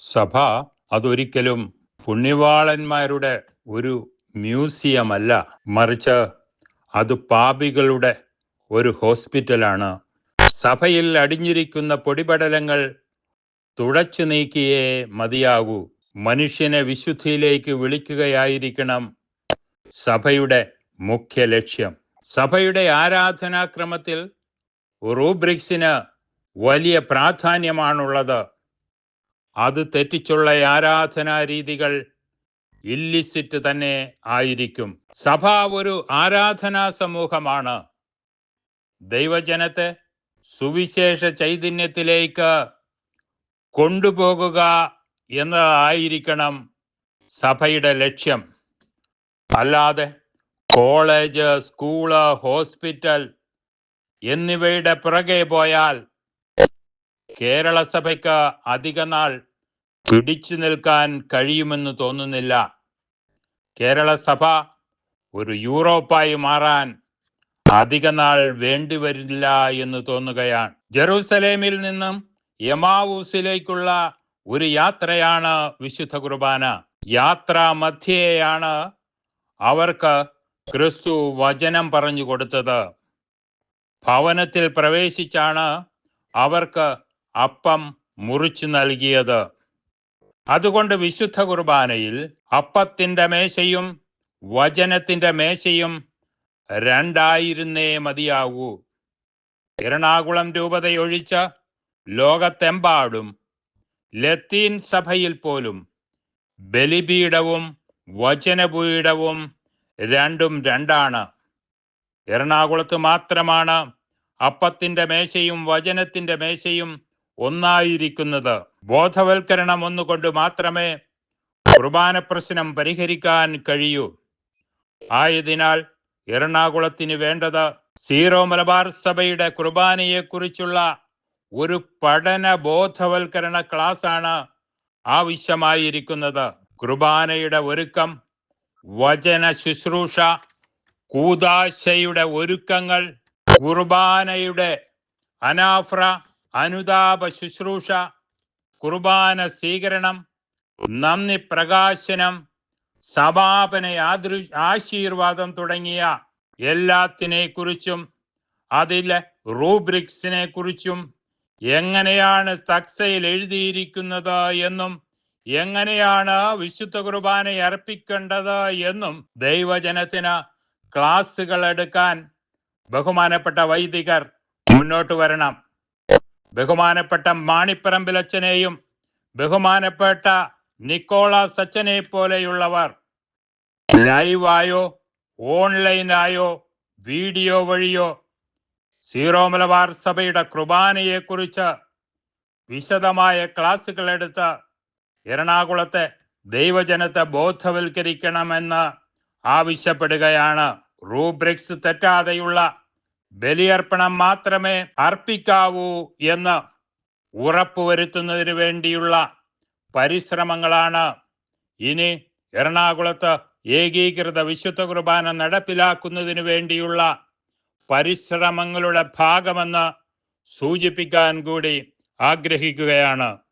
സഭ അതൊരിക്കലും പുണ്യവാളന്മാരുടെ ഒരു മ്യൂസിയമല്ല. മറിച്ച് അത് പാപികളുടെ ഒരു ഹോസ്പിറ്റലാണ്. സഭയിൽ അടിഞ്ഞിരിക്കുന്ന പൊടിപടലങ്ങൾ തുടച്ചു നീക്കിയേ മതിയാകൂ. മനുഷ്യനെ വിശുദ്ധിയിലേക്ക് വിളിക്കുകയായിരിക്കണം സഭയുടെ മുഖ്യ ലക്ഷ്യം. സഭയുടെ ആരാധനാക്രമത്തിൽ റൂബ്രിക്സിന് വലിയ പ്രാധാന്യമാണുള്ളത്. അത് തെറ്റിച്ചുള്ള ആരാധനാ രീതികൾ ഇല്ലിസിറ്റ് തന്നെ ആയിരിക്കും. സഭ ഒരു ആരാധനാ സമൂഹമാണ്. ദൈവജനത്തെ സുവിശേഷ ചൈതന്യത്തിലേക്ക് കൊണ്ടുപോകുക എന്നതായിരിക്കണം സഭയുടെ ലക്ഷ്യം. അല്ലാതെ കോളേജ് സ്കൂൾ ഹോസ്പിറ്റൽ എന്നിവയുടെ പുറകെ പോയാൽ കേരള സഭയ്ക്ക് അധിക നാൾ പിടിച്ചു നിൽക്കാൻ കഴിയുമെന്ന് തോന്നുന്നില്ല. കേരള സഭ ഒരു യൂറോപ്പായി മാറാൻ അധിക നാൾ വേണ്ടിവരില്ല എന്ന് തോന്നുകയാണ്. ജെറൂസലേമിൽ നിന്നും യമാവൂസിലേക്കുള്ള ഒരു യാത്രയാണ് വിശുദ്ധ കുർബാന. യാത്രാ മധ്യേയാണ് അവർക്ക് ക്രിസ്തു വചനം പറഞ്ഞു കൊടുത്തത്. ഭവനത്തിൽ പ്രവേശിച്ചാണ് അവർക്ക് അപ്പം മുറിച്ചു നൽകിയത്. അതുകൊണ്ട് വിശുദ്ധ കുർബാനയിൽ അപ്പത്തിന്റെ മേശയും വചനത്തിന്റെ മേശയും രണ്ടായിരുന്നേ മതിയാകൂ. എറണാകുളം രൂപതയൊഴിച്ച ലോകത്തെമ്പാടും ലത്തീൻ സഭയിൽ പോലും ബലിപീഠവും വചനപീഠവും രണ്ടും രണ്ടാണ്. എറണാകുളത്ത് മാത്രമാണ് അപ്പത്തിന്റെ മേശയും വചനത്തിന്റെ മേശയും ഒന്നായിരിക്കുന്നത്. ബോധവൽക്കരണം ഒന്നുകൊണ്ട് മാത്രമേ കുർബാന പ്രശ്നം പരിഹരിക്കാൻ കഴിയൂ. ആയതിനാൽ എറണാകുളത്തിന് വേണ്ടത് സീറോ മലബാർ സഭയുടെ കുർബാനയെക്കുറിച്ചുള്ള ഒരു പഠന ബോധവൽക്കരണ ക്ലാസ് ആണ് ആവശ്യമായിരിക്കുന്നത്. കുർബാനയുടെ ഒരുക്കം വചന ശുശ്രൂഷ കൂതാശയുടെ ഒരുക്കങ്ങൾ കുർബാനയുടെ അനാഫ്ര അനുതാപ ശുശ്രൂഷ കുർബാന സ്വീകരണം നന്ദി പ്രകാശനം സമാപന യാദൃ ആശീർവാദം തുടങ്ങിയ എല്ലാത്തിനെ കുറിച്ചും അതിലെ റൂബ്രിക്സിനെ കുറിച്ചും എങ്ങനെയാണ് തക്സയിൽ എഴുതിയിരിക്കുന്നത് എന്നും എങ്ങനെയാണ് വിശുദ്ധ കുർബാന അർപ്പിക്കേണ്ടത് എന്നും ദൈവജനത്തിന് ക്ലാസ്സുകൾ എടുക്കാൻ ബഹുമാനപ്പെട്ട വൈദികർ മുന്നോട്ട് വരണം. ബഹുമാനപ്പെട്ട മാണിപ്പറമ്പിലച്ഛനെയും ബഹുമാനപ്പെട്ട നിക്കോളാസ് അച്ഛനെ പോലെയുള്ളവർ ലൈവായോ ഓൺലൈനായോ വീഡിയോ വഴിയോ സീറോ മലബാർ സഭയുടെ കുർബാനയെക്കുറിച്ച് വിശദമായ ക്ലാസുകൾ എടുത്ത് എറണാകുളത്തെ ദൈവജനത്തെ ബോധവൽക്കരിക്കണമെന്ന് ആവശ്യപ്പെടുകയാണ്. റൂബ്രിക്സ് തെറ്റാതെയുള്ള ബലിയർപ്പണം മാത്രമേ അർപ്പിക്കാവൂ എന്ന് ഉറപ്പുവരുത്തുന്നതിന് വേണ്ടിയുള്ള പരിശ്രമങ്ങളാണ്. ഇനി എറണാകുളത്ത് ഏകീകൃത വിശുദ്ധ കുർബാന നടപ്പിലാക്കുന്നതിന് വേണ്ടിയുള്ള പരിശ്രമങ്ങളുടെ ഭാഗമെന്ന് സൂചിപ്പിക്കാൻ കൂടി ആഗ്രഹിക്കുകയാണ്.